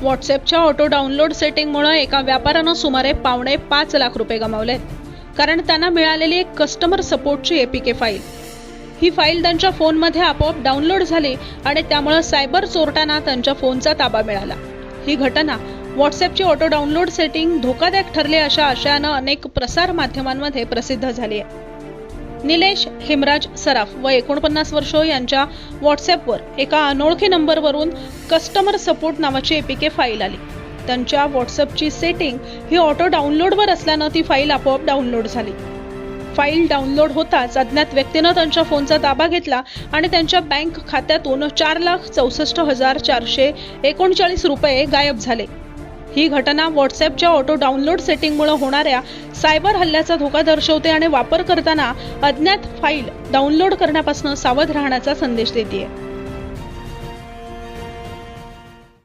व्हॉट्सॲपच्या auto download सेटिंगमुळे एका व्यापाऱ्यानं सुमारे पावणे पाच लाख रुपये गमावलेत. कारण त्यांना मिळालेली एक कस्टमर सपोर्टची एपीके फाईल ही फाईल त्यांच्या फोनमध्ये आपोआप डाउनलोड झाली आणि त्यामुळे सायबर चोरट्यांना त्यांच्या फोनचा ताबा मिळाला. ही घटना व्हॉट्सॲपची ऑटो डाउनलोड सेटिंग धोकादायक ठरली अशा आशयानं अनेक प्रसार माध्यमांमध्ये प्रसिद्ध झाली आहे. निलेश हेमराज सराफ व एकोणपन्नास वर्ष यांच्या व्हॉट्सॲपवर एका अनोळखी नंबरवरून कस्टमर सपोर्ट नावाची एपीके फाईल आली. त्यांच्या व्हॉट्सअपची सेटिंग ही ऑटो डाउनलोडवर असल्यानं ती फाईल आपोआप डाउनलोड झाली. फाईल डाउनलोड होताच अज्ञात व्यक्तीनं त्यांच्या फोनचा ताबा घेतला आणि त्यांच्या बँक खात्यातून चार लाख चौसष्ट हजार चारशे एकोणचाळीस रुपये गायब झाले. ही घटना व्हॉट्सॲपच्या ऑटो डाउनलोड सेटिंगमुळे होणाऱ्या सायबर हल्ल्याचा धोका दर्शवते आणि वापर करताना अज्ञात फाईल डाउनलोड करण्यापासून सावध राहण्याचा संदेश देते